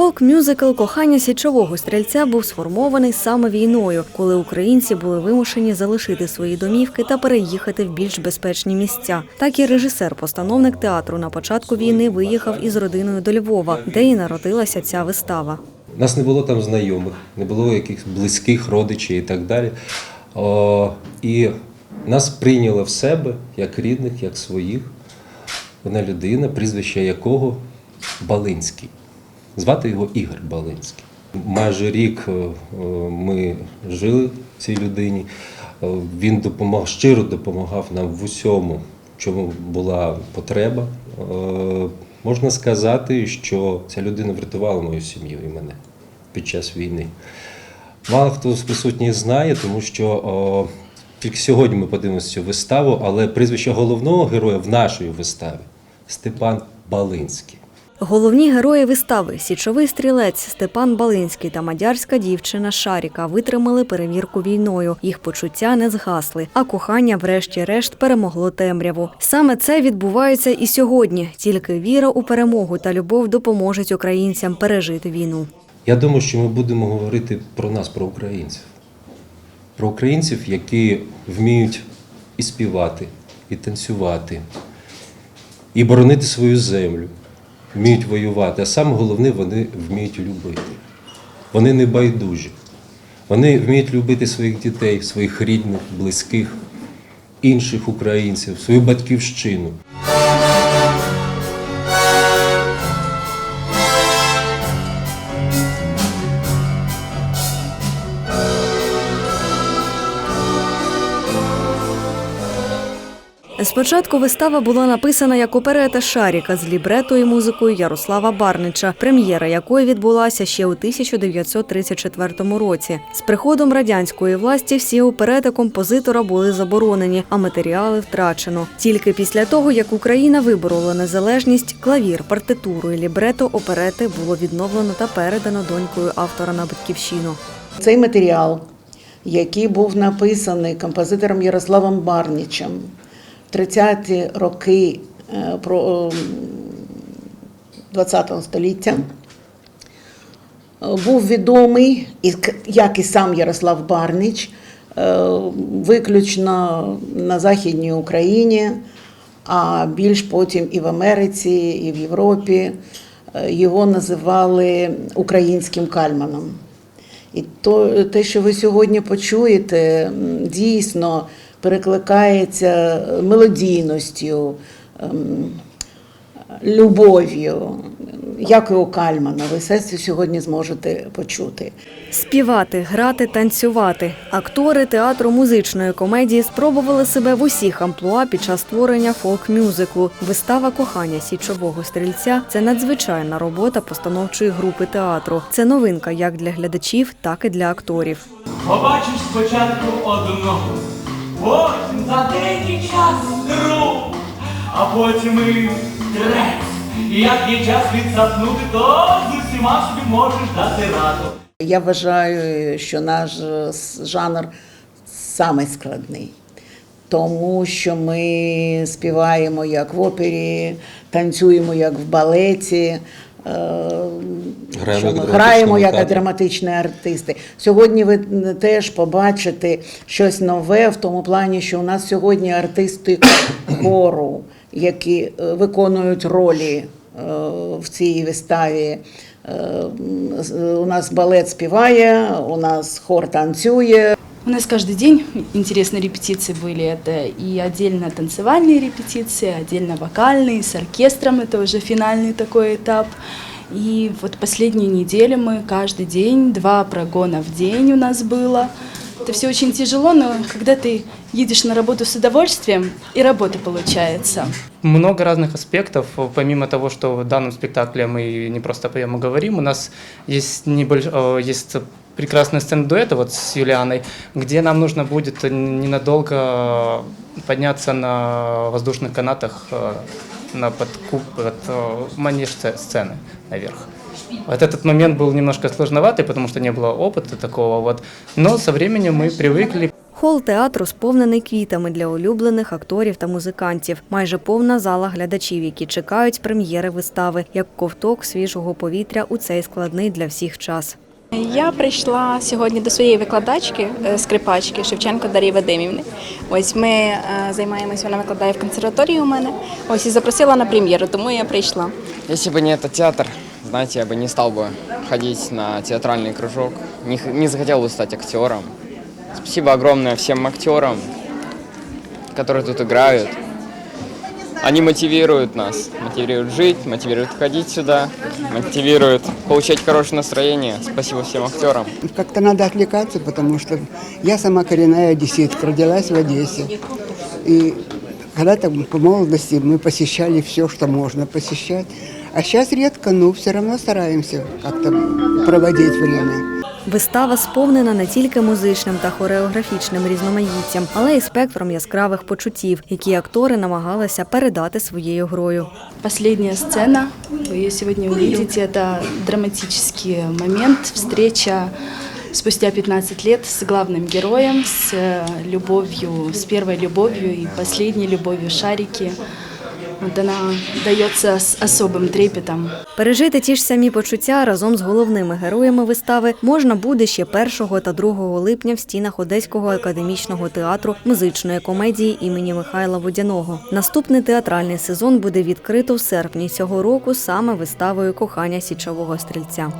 Фолк-мюзикл Кохання січового стрільця був сформований саме війною, коли українці були вимушені залишити свої домівки та переїхати в більш безпечні місця. Так і режисер-постановник театру на початку війни виїхав із родиною до Львова, де і народилася ця вистава. Нас не було там знайомих, не було якихось близьких родичів і так далі. О, і нас прийняла в себе як рідних, як своїх. Одна людина, прізвище якого Балинський. Звати його Ігор Балинський. Майже рік е, е, ми жили цій людині. Е, Він допомагав, щиро допомагав нам в усьому, чому була потреба. Можна сказати, що ця людина врятувала мою сім'ю і мене під час війни. Мало хто з присутніх знає, тому що о, тільки сьогодні ми подивимося цю виставу, але прізвище головного героя в нашій виставі Степан Балинський. Головні герої вистави січовий стрілець Степан Балинський та мадярська дівчина Шаріка витримали перевірку війною. Їх почуття не згасли, а кохання, врешті-решт, перемогло темряву. Саме це відбувається і сьогодні. Тільки віра у перемогу та любов допоможуть українцям пережити війну. Я думаю, що ми будемо говорити про нас, про українців. Про українців, які вміють і співати, і танцювати, і боронити свою землю, вміють воювати. А саме головне, вони вміють любити. Вони не байдужі. Вони вміють любити своїх дітей, своїх рідних, близьких, інших українців, свою батьківщину. Спочатку вистава була написана як оперета Шаріка з лібрето і музикою Ярослава Барнича, прем'єра якої відбулася ще у 1934 році. З приходом радянської власті всі оперети композитора були заборонені, а матеріали втрачено. Тільки після того, як Україна виборола незалежність, клавір, партитуру і лібрето оперети було відновлено та передано донькою автора на батьківщину. Цей матеріал, який був написаний композитором Ярославом Барнічем 30-ті роки е, про ХХ століття, е, був відомий, як і сам Ярослав Барніч, е, виключно на Західній Україні, а більш потім і в Америці, і в Європі. Його називали українським кальманом. І то, те, що ви сьогодні почуєте, дійсно перекликається мелодійністю, ем, любов'ю, як і у Кальмана. Ви все це сьогодні зможете почути. Співати, грати, танцювати. Актори театру музичної комедії спробували себе в усіх амплуа під час створення фолк-мюзиклу. Вистава кохання січового стрільця це надзвичайна робота постановчої групи театру. Це новинка як для глядачів, так і для акторів. Побачиш спочатку одного, потім за деякий час другу, а потім і третій. І як є час відсапнути, то з усіма собі можеш дати раду. Я вважаю, що наш е, жанр самий складний, тому що ми співаємо як в опері, танцюємо як в балеті. Е, Граємо що ми граємо як театрі. драматичні артисти. Сьогодні ви теж побачите щось нове в тому плані, що у нас сьогодні артисти хору, які е, виконують ролі е, в цій виставі. У нас балет співає, у нас хор танцює. У нас каждый день интересные репетиции были. Это и отдельно танцевальные репетиции, отдельно вокальные, с оркестром. Это уже финальный такой этап. И вот последнюю неделю мы каждый день, два прогона в день у нас было. Это все очень тяжело, но когда ты едешь на работу с удовольствием, и работа получается. Много разных аспектов. Помимо того, что в данном спектакле мы не просто поем и говорим, у нас есть, небольш... э, есть прекрасная сцена дуэта вот с Юлианой, где нам нужно будет ненадолго подняться на воздушных канатах э, на подкуп, вот, э, манеж сце- сцены наверх. Вот этот момент был немножко сложноватый, потому что не было опыта такого, вот. но со временем мы привыкли, Хол театру сповнений квітами для улюблених акторів та музикантів. Майже повна зала глядачів, які чекають прем'єри вистави, як ковток свіжого повітря у цей складний для всіх час. Я прийшла сьогодні до своєї викладачки, е, скрипачки Шевченко Дар'ї Вадимівни. Ось ми е, займаємось, вона викладає в консерваторії у мене. Ось і запросила на прем'єру, тому я прийшла. Если бы не этот театр, знаете, я бы не стал бы ходить на театральный кружок, не, х- не захотел бы стать актером. Спасибо огромное всем актерам, которые тут играют. Они мотивируют нас, мотивируют жить, мотивируют ходить сюда, мотивируют получать хорошее настроение. Спасибо всем актерам. Как-то надо отвлекаться, потому что я сама коренная одесситка, родилась в Одессе. И когда-то по молодости мы посещали все, что можно посещать. А сейчас редко, но все равно стараемся как-то проводить время. Вистава сповнена не тільки музичним та хореографічним різноманіттям, але й спектром яскравих почуттів, які актори намагалися передати своєю грою. Последняя сцена, вы ее сегодня увидите, это драматический момент, встреча спустя 15 лет с главным героем, с э, любовью, с первой любовью и последней любовью Шарики. Вот она дается с особым трепетом. Пережити ті ж самі почуття разом з головними героями вистави можна буде ще 1 та 2 липня в стінах Одеського академічного театру музичної комедії імені Михайла Водяного. Наступний театральний сезон буде відкрито в серпні цього року саме виставою Кохання січового стрільця.